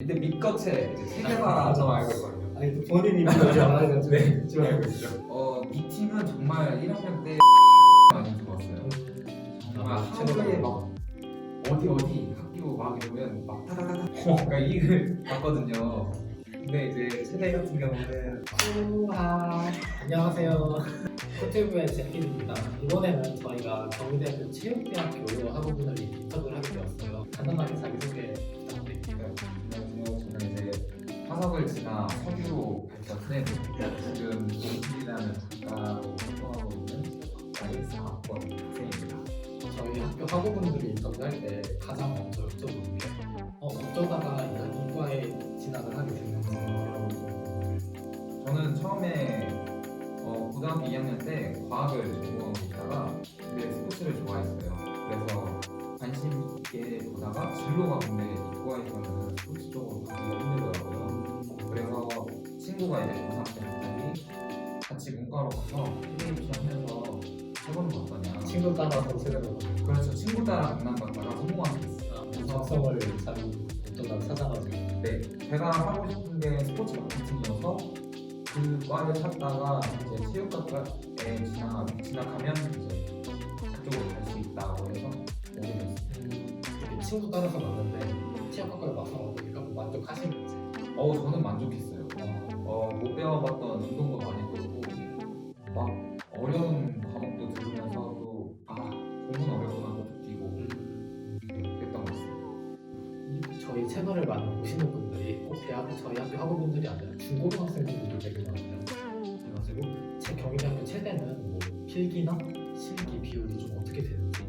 근데 이제 세계화 좀 알고 있거든요. 아니 또 본인이 그러지 않아가지고 네. 좀 알고 있죠. 어 미팅은 정말 1학년 때 많이 들어왔어요. 정말 아, 하루에 막 어디 어디 학교 막 이러면 막 타다다다 그러니까 이걸 봤거든요. 근데 이제 세대 같은 경우는 우와 안녕하세요. 코트부의 제필입니다. 이번에는 저희가 경희대학교 체육대학교 학우분을 인터뷰를 하게 되었어요. 간단하게 자기소개 부탁드립니다. 안녕하세요. 저는 이제 화석을 지나 석유로 발전해 지금 동필이라는 작가로 활동하고 있는 나이 4학번 학생입니다. 저희 학교 학우분들이 인터뷰할 때 가장 먼저 여쭤보는 게 어, 어쩌다가 이 이과에 진학을 하게 됐는지 부분. 저는 처음에 어, 고등학교 2학년 때 과학을 전공하고 있다가 근데 스포츠를 좋아했어요. 그래서 관심 있게 보다가 진로가 근데 이과에서는 스포츠 쪽으로 가기가 힘들더라고요. 그래서 친구가 이제 고3 때 갑자기 같이 문과로 가서 PhD 하면서 해보는 거 어떠냐. 친구 따라서 세대로 그렇죠. 친구 따라 강남 갔다가 성공하게 됐어요. 적성을 잘 어쩌다 찾아가지고 네, 제가 하고 싶은 게 스포츠 마케팅이어서 그 과를 찾다가 이제 체육학과에 진학, 진학하면 이제 그쪽으로 갈 수 있다고 해서 오게. 음, 친구 따라서 갔는데 체육학과에 와서 보니까 만족하시는지 어, 저는 만족했어요. 어, 어, 못 배워봤던 운동도 많이 배우고 막 어려운 과목도 들으면서도 아, 공부는 어렵구나 도 느끼고 음, 네, 그랬던 것 같습니다. 저희 채널을 많이 보시는 꼭 대학 저희 학교 학우분들이 아니라 중고등학생분들도 되게 많아요. 그래가지고 제 경희대학교 최대는 뭐 필기나 실기 비율이 좀 어떻게 되는지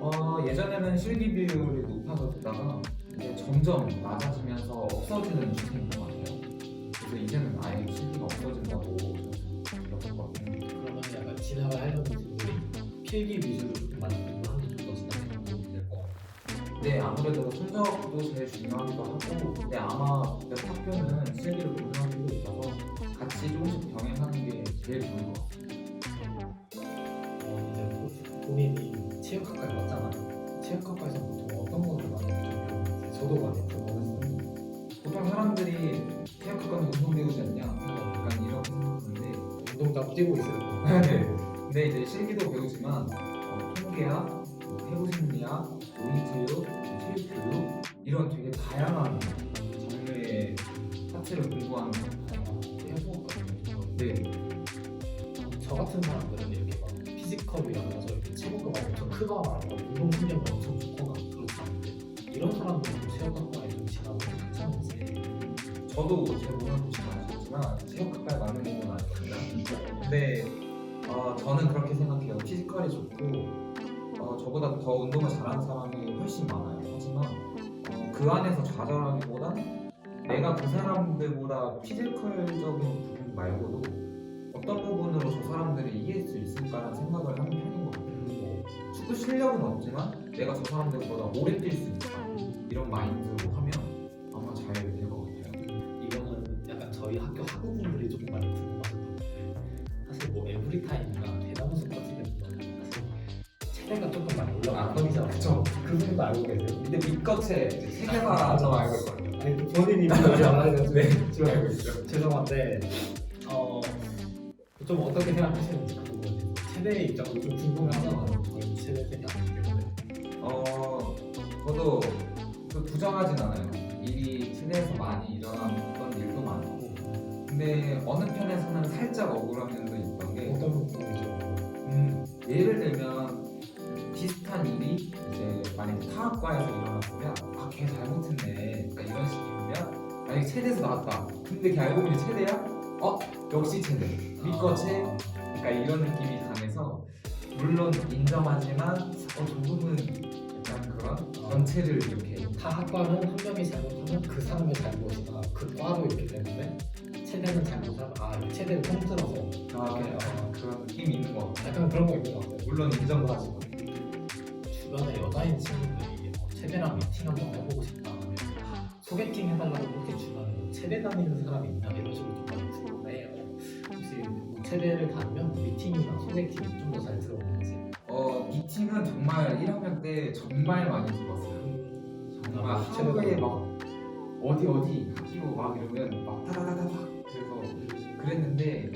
어, 예전에는 실기 비율이 높아졌다가 이제 점점 낮아지면서 없어지는 추세인 것 같아요. 그래서 이제는 아예 실기가 없어진다고 여겼거든요. 그러면 약간 진학을 하려는 분들이 필기 위주로 조금 많이 근데 아무래도 성적도 제일 중요하기도 하고, 근데 아마 몇 학교는 실기를 게 있어서 같이 조금씩 병행하는 게 제일 좋은 것 같아요. 어, 이제 뭐 본인이 체육학과에 왔잖아요. 체육학과에서 보통 어떤 거를 많이 좀 배우는지 저도 많이 궁금했어요. 보통 사람들이 체육학과는 운동 배우지 않냐? 약간 이렇게 생각하는데, 운동 잡고 뛰고 있어요. 네. 근데 이제 실기도 배우지만 어, 통계학, 뭐 해부 심리학, 노 인체육, 체육교육 이런 되게 다양한 장르의 파트를 공부하는. 해보거든요. 네. 저 같은 사람들은 이렇게 막 피지컬이라고 해서 이렇게 체구가 엄청 크거나 뭐 운동 신경이 엄청 좋거나 그렇지 않은데 이런 사람들도 체육학과에 좀 지나면 괜찮은지 저도 제 몸을 보시면 아시겠지만 체육학과에 맞는 몸은 아니거든요. 근데 어, 저는 그렇게 생각해요. 피지컬이 좋고 어, 저보다 더 운동을 잘하는 사람이 훨씬 많아요. 하지만 어, 그 안에서 좌절하기보다 내가 그 사람들보다 피지컬적인 부분 말고도 어떤 부분으로 저 사람들이 이길 수 있을까라는 생각을 하는 편인 것 같아요. 뭐 축구 실력은 없지만 내가 저 사람들보다 오래 뛸 수 있다 이런 마인드로 하면 아마 잘 될 것 같아요. 이거는 약간 저희 학교 학우분들이 조금 많이 건데 사실 뭐 에브리타임 알고 계세요? 근데 밑거체 이제 세계화 좀 알고 있거든요. 아니 본인이 그러지 않아가지고 네. 좀 알고 있죠. 죄송한데 어, 좀 어떻게 생각하시는지 그 대해서 체대의 입장도 좀. 저희 체대생이 아니기 때문에. 어, 저도 그 부정하진 않아요. 일이 체내에서 많이 일어났던 일도 많고. 근데 어느 편에서는 살짝 억울한 면도 있던 게, 어떤 부분이죠? 음, 예를 들면 이제 만약에 타학과에서 일어났으면 아, 걔 잘못했네. 그러니까 이런 식이면 만약에 체대에서 나왔다. 근데 걔 알고 보니 체대야? 어, 역시 체대. 밑거체? 그러니까 이런 느낌이 강해서 물론 인정하지만 어, 조금은 약간 그런 전체를 이렇게 타 학과는 한 명이 잘못하면 그 사람의 잘못이다. 그 과로 이렇게 되는데 체대는 잘못하면 아 체대를 통틀어서 아, 이렇게 어, 그런 느낌이 있는 것 같아요. 약간 그런 거 있는 것 같아요. 물론 인정도 하지만 주변에 여자인 친구들이 뭐 체대랑 미팅 한번 해보고 싶다 하면 소개팅 해달라고 이렇게 주변에 뭐 체대 다니는 사람이 있나 이런 식으로 좀 많이 궁금해요. 혹시 뭐 체대를 다니면 미팅이나 소개팅이 좀더 잘 들어오는지. 어 미팅은 정말 1학년 때 정말 많이 들었어요. 정말 아, 하루에 막 어디 어디 바뀌고 막 이러면 막 타다다다닥 그래서 그랬는데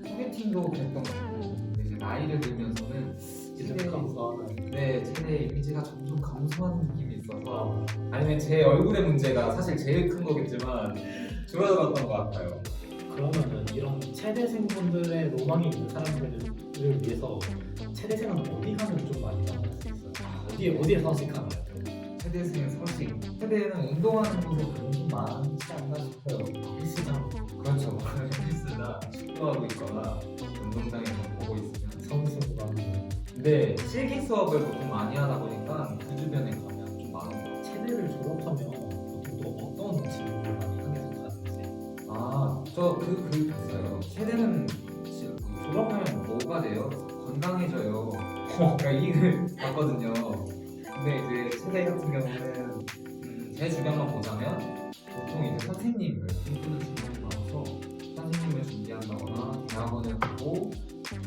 소개팅도 그랬던 것 같아요. 근데 이제 나이를 들면서는 이제 최대, 감사하는 네, 최대 이미지가 점점 감소하는 느낌이 있어서 아, 아니면 제 얼굴의 문제가 사실 제일 큰 거겠지만 줄어들었던 것 같아요. 그러면은 이런 체대생분들의 로망이 있는 사람들을 위해서 체대생은 어디 가면 좀 많이 만날 수 있어요? 어디에 어디에 서식하나요? 세대생은 서식, 세대는 운동하는 곳에 관심 많지 않나 싶어요. 헬스장 그렇죠. 헬스나 축구하고 있거나 운동장에 근데 실기 수업을 보통 많이 하다 보니까 그 주변에 가면 좀 많은. 체대를 졸업하면 보통 또 어떤 직업을 많이 하게 생각하세요? 아, 저 그. 세대는 지- 그 졸업하면 뭐가 돼요? 건강해져요. 그러니까 이글 봤거든요. 근데 이제 세대 같은 경우는 음, 제 주변만 보자면 보통 이제 선생님을 꿈꾸는 친구들이 많아서 선생님을 준비한다거나 대학원을 가고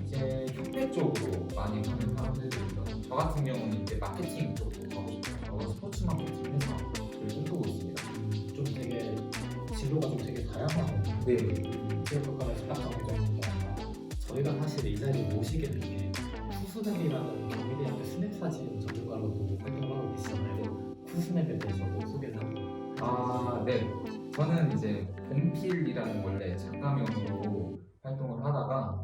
이제 협회 쪽으로 많이 가는 사람들이 있어요. 저 같은 경우는 이제 마케팅 쪽으로 가고 싶어서 스포츠 마케팅 회사 를 꿈꾸고 있습니다. 좀 되게 진로가 좀 되게 다양하고 네. 있는 게 아니라 저희가 사실 이 자리에 모시게 된게 쿠스냅이라는 경희대학교 스냅 사진 전문가로도 활동을 하고 계시잖아요. 쿠스냅에 대해서도 소개를 한번 아, 네. 저는 이제 봄필이라는 원래 작가명으로 활동을 하다가